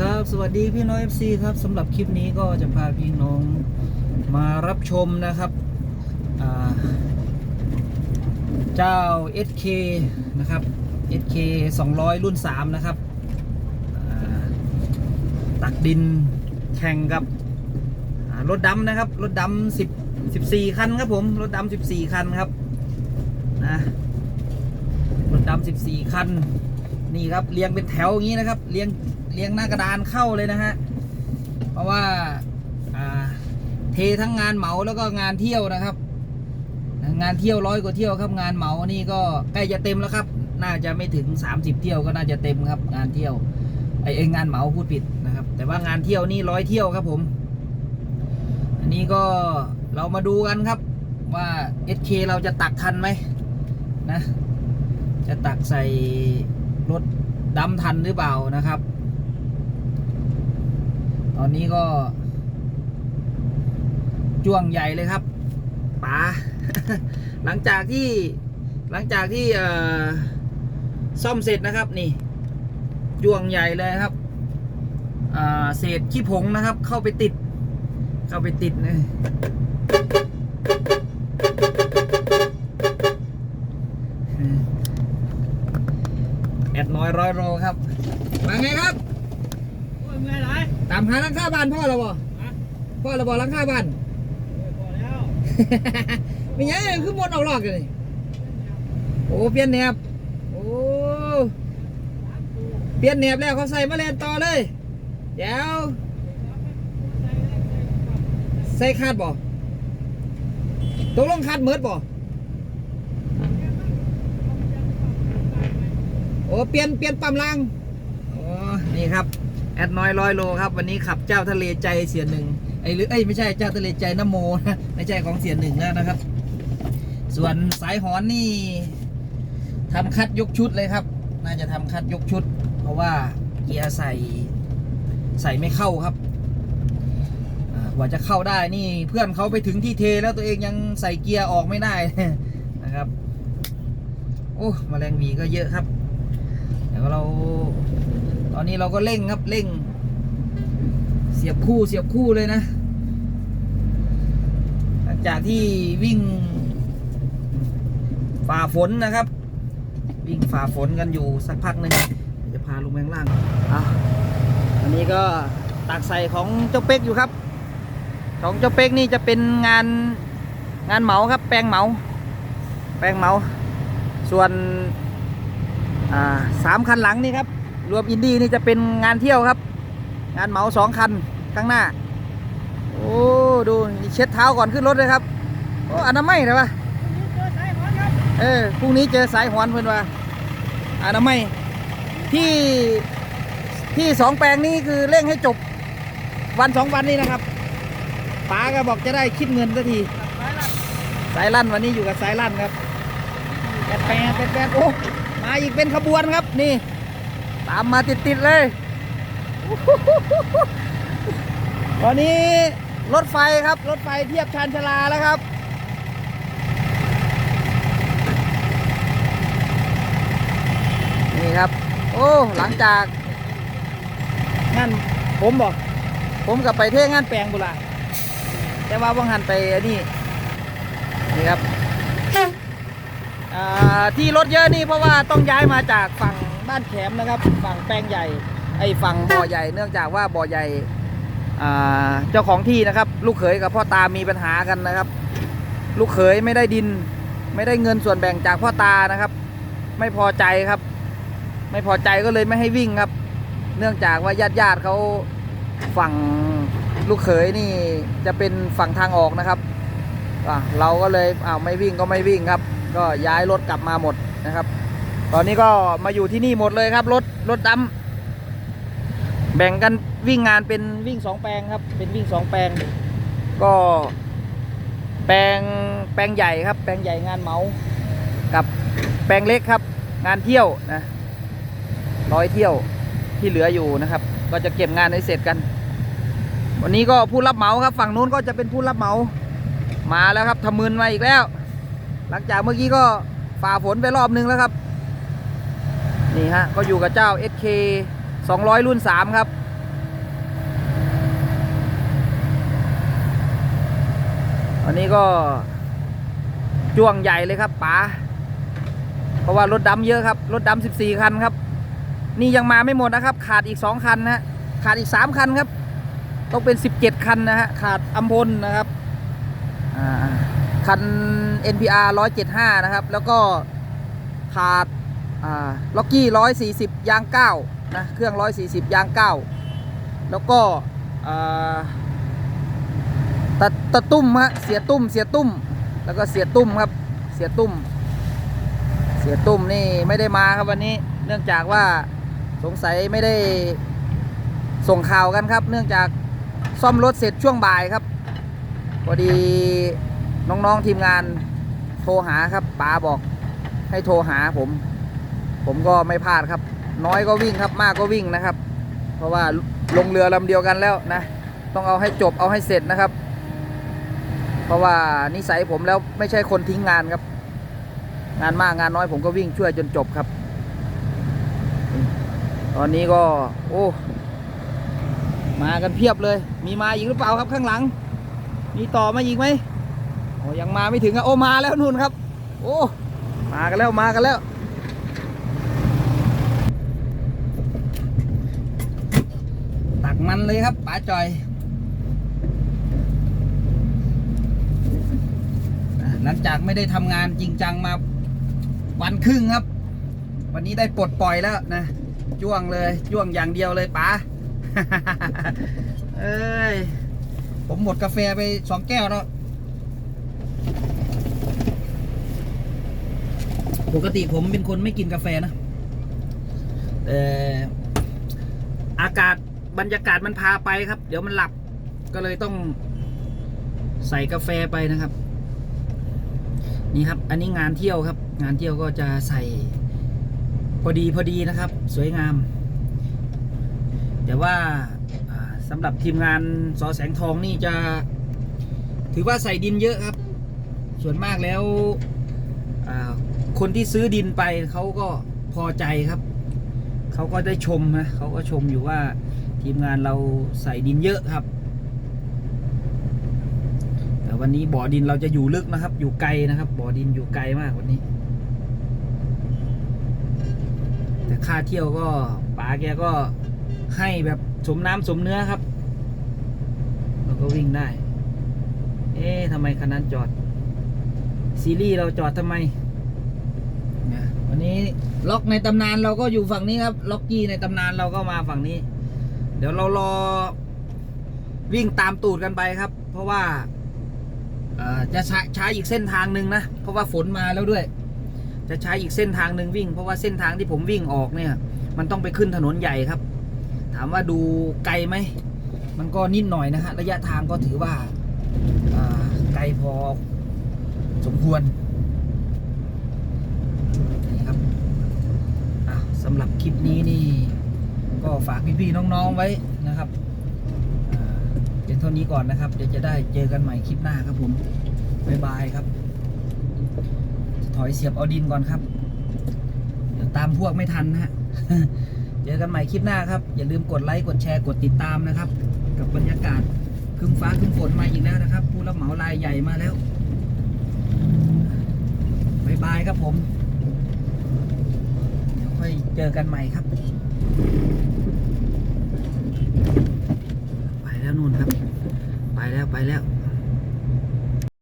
ครับ สวัสดีพี่น้อง FC ครับสำหรับคลิปนี้ก็จะพาพี่น้องมารับชมนะครับอ่าเจ้า SK นะครับ SK 200 รุ่น 3 นะครับ ตักดินแข่งกับรถดำนะครับ รถดำ10 14 คันครับผม รถดำ14 คันครับนะรถดำ14 คันนี่ครับเรียงเป็นแถวอย่างนี้นะครับเรียง เรียงหน้ากระดานเข้าเลยนะฮะ เพราะว่าเททั้งงานเหมาแล้วก็งานเที่ยวนะครับ งานเที่ยวร้อยกว่าเที่ยวครับ งานเหมานี่ก็ใกล้จะเต็มแล้วครับ น่าจะไม่ถึง 30 เที่ยวก็น่าจะเต็มครับ งานเที่ยวไอเอยงานเหมาพูดผิดนะครับ แต่ว่างานเที่ยวนี่ร้อยเที่ยวครับผม อันนี้ก็เรามาดูกันครับว่า SK เราจะตักทันไหมนะ จะตักใส่รถดำทันหรือเปล่านะครับ ตอนนี้ก็ จ้วงใหญ่เลยครับป๋าหลังจากที่หลังจากที่ซ่อมเสร็จนะครับนี่จ้วงใหญ่เลยครับเศษขี้ผงนะครับ เข้าไปติด เข้าไปติดนะแอดน้อยร้อยโลครับมาไงครับ เมื่อยไรตามหาหลังคาบ้านพ่อเราบ่ฮะพ่อเราบ่หลังคาบ้านพอแล้วมีไงคือบนออกหลอกเลยโอ้เปลี่ยนแนบโอ้เปลี่ยนแนบแล้วเขาใส่มาแลนต่อเลยเดี๋ยวใส่คาดบ่ตกลงคาดเมิดบ่โอ้เปลี่ยนเปลี่ยนปั๊มล่างโอ้นี่ครับ แอดน้อยร้อยโลครับ วันนี้ขับเจ้าทะเลใจเสียหนึ่งไอ้หรือเอ้ไม่ใช่เจ้าทะเลใจน้ำโมนะไม่ใช่ของเสียหนึ่งแล้วนะครับ ส่วนสายหอนนี่ทำคัดยกชุดเลยครับ น่าจะทำคัดยกชุด เพราะว่าเกียร์ใส่ใส่ไม่เข้าครับกว่าจะเข้าได้นี่เพื่อนเขาไปถึงที่เทแล้วตัวเองยังใส่เกียร์ออกไม่ได้นะครับ โอ้แมลงวีก็เยอะครับ เดี๋ยวเรา ตอนนี้เราก็เร่งครับเร่ง เสียบคู่เสียบคู่เลยนะ หลังจากที่วิ่งฝ่าฝนนะครับ วิ่งฝ่าฝนกันอยู่สักพักหนึ่งจะพาลงไปข้างล่างอะอันนี้ก็ตักใส่ของเจ้าเป็กอยู่ครับ ของเจ้าเป็กนี่จะเป็นงานงานเหมาครับ แปลงเหมา แปลงเหมา ส่วนสามคันหลังนี่ครับ รวมอินดี้นี่จะเป็นงานเที่ยวครับ งานเหมาสองคันข้างหน้า โอ้ดูเช็ดเท้าก่อนขึ้นรถเลยครับโอ้อนามัยนะวะเจอสายหอนครับเออพรุ่งนี้เจอสายหอนเพื่อนว่าอนามัยที่ที่สองแปลงนี้คือเร่งให้จบวันสองวันนี้นะครับป๋าก็บอกจะได้คิดเงินสักทีสายลัดสายลั่นวันนี้อยู่กับสายลั่นครับแปดแปดแปดแปดโอ้มาอีกเป็นขบวนครับนี่ ตามมาติดๆเลย ตอนนี้รถไฟครับ รถไฟเทียบชานชาลาแล้วครับ นี่ครับ โอ้ หลังจากงานผมบอก ผมกับไปเที่ยวงานแปลงบุระแต่ว่าว่างหันไปอันนี่ นี่ครับอ่าที่รถเยอะนี่เพราะว่าต้องย้ายมาจากฝั่ง บ้านแขมนะครับ ฝั่งแปลงใหญ่ไอ้ฝั่งบ่อใหญ่ เนื่องจากว่าบ่อใหญ่เจ้าของที่นะครับ ลูกเขยกับพ่อตามีปัญหากันนะครับ ลูกเขยไม่ได้ดิน ไม่ได้เงินส่วนแบ่งจากพ่อตานะครับ ไม่พอใจครับ ไม่พอใจก็เลยไม่ให้วิ่งครับ เนื่องจากว่าญาติญาติๆเขาฝั่งลูกเขยนี่จะเป็นฝั่งทางออกนะครับเราก็เลยอ้าวไม่วิ่งก็ไม่วิ่งครับ ก็ย้ายรถกลับมาหมดนะครับ ตอนนี้ก็มาอยู่ที่นี่หมดเลยครับ รถรถดำแบ่งกันวิ่งงานเป็นวิ่งสองแปลงครับ เป็นวิ่งสองแปลง ก็ แปลงแปลงใหญ่ครับ แปลงใหญ่งานเมากับแปลงเล็กครับ งานเที่ยวนะร้อยเที่ยวที่เหลืออยู่นะครับ ก็จะเก็บงานให้เสร็จกัน วันนี้ก็ผู้รับเหมาครับ ฝั่งนู้นก็จะเป็นผู้รับเหมา มาแล้วครับทำมืนมาอีกแล้ว หลังจากเมื่อกี้ก็ฝ่าฝนไปรอบนึงแล้วครับ นี่ฮะ ก็อยู่กับเจ้า SK 200 รุ่น 3 ครับ อันนี้ก็จ้วงใหญ่เลยครับป๋าเพราะว่ารถดำเยอะครับ รถดำ14 คันครับ นี่ยังมาไม่หมดนะครับ ขาดอีก 2 คันนะฮะขาดอีก 3 คันครับ ต้องเป็น 17 คันนะฮะ ขาดอัมพลนะครับคัน NPR 175 นะครับ แล้วก็ขาด ล็อกกี้140ยาง9นะเครื่อง140ยาง9แล้วก็ตะตะตุ้มฮะเสียตุ้มเสียตุ้ม แล้วก็เสียตุ้มครับเสียตุ้ม เสียตุ้มนี่ไม่ได้มาครับวันนี้ เนื่องจากว่าสงสัยไม่ได้ส่งข่าวกันครับ เนื่องจากซ่อมรถเสร็จช่วงบ่ายครับพอดีน้องๆทีมงานโทรหาครับป๋าบอกให้โทรหาผม ผมก็ไม่พลาดครับ น้อยก็วิ่งครับมากก็วิ่งนะครับ เพราะว่าลงเรือลำเดียวกันแล้วนะ ต้องเอาให้จบเอาให้เสร็จนะครับ เพราะว่านิสัยผมแล้วไม่ใช่คนทิ้งงานครับ งานมากงานน้อยผมก็วิ่งช่วยจนจบครับ ตอนนี้ก็ โอ้ มากันเพียบเลย มีมาอีกหรือเปล่าครับข้างหลัง มีต่อมาอีกไหมโอ้ยังมาไม่ถึงอะโอ้มาแล้วนู่นครับ โอ้มากันแล้วมากันแล้ว ตักมันเลยครับป๋าจอยหลังจากไม่ได้ทำงานจริงจังมาวันครึ่งครับ วันนี้ได้ปลดปล่อยแล้วนะจ้วงเลยจ้วงอย่างเดียวเลยป๋าเอ้ยผมหมดกาแฟไปสองแก้วแล้วปกติผมเป็นคนไม่กินกาแฟนะแต่อากาศ บรรยากาศมันพาไปครับ เดี๋ยวมันหลับก็เลยต้องใส่กาแฟไปนะครับ นี่ครับ อันนี้งานเที่ยวครับ งานเที่ยวก็จะใส่ พอดีพอดีนะครับ สวยงาม แต่ว่าสำหรับทีมงานสอแสงทองนี่จะ ถือว่าใส่ดินเยอะครับ ส่วนมากแล้วคนที่ซื้อดินไปเขาก็พอใจครับ เขาก็ได้ชมนะเขาก็ชมอยู่ว่า ทีมงานเราใส่ดินเยอะครับ แต่วันนี้บ่อดินเราจะอยู่ลึกนะครับ อยู่ไกลนะครับ บ่อดินอยู่ไกลมากวันนี้ แต่ค่าเที่ยวก็ป๋าแกก็ให้แบบสมน้ำสมเนื้อครับ เราก็วิ่งได้ เอ๊ะทำไมคันนั้นจอด ซีรีส์เราจอดทำไมวันนี้ล็อกในตำนานเราก็อยู่ฝั่งนี้ครับ ล็อกกี้ในตำนานเราก็มาฝั่งนี้ เดี๋ยวเรารอวิ่งตามตูดกันไปครับ เพราะว่าจะใช้ใช้อีกเส้นทางหนึ่งนะ เพราะว่าฝนมาแล้วด้วย จะใช้อีกเส้นทางหนึ่งวิ่ง เพราะว่าเส้นทางที่ผมวิ่งออกเนี่ย มันต้องไปขึ้นถนนใหญ่ครับ ถามว่าดูไกลไหม มันก็นิดหน่อยนะฮะ ระยะทางก็ถือว่าไกลพอสมควรนี่ครับสำหรับคลิปนี้นี่ ก็ฝากพี่ๆน้องๆไว้นะครับเพียงเท่านี้ก่อนนะครับ เดี๋ยวจะได้เจอกันใหม่คลิปหน้าครับผมบ๊ายบายครับ ถอยเสียบเอาดินก่อนครับ เดี๋ยวตามพวกไม่ทันนะฮะ เจอกันใหม่คลิปหน้าครับ อย่าลืมกดไลค์ กดแชร์ กดติดตามนะครับ กับบรรยากาศคึ้มฟ้าคึ้มฝนมาอีกแล้วนะครับ ผู้รับเหมารายใหญ่มาแล้วบายบายครับผม เดี๋ยวค่อยเจอกันใหม่ครับ ไปแล้วนู่นครับ ไปแล้วไปแล้ว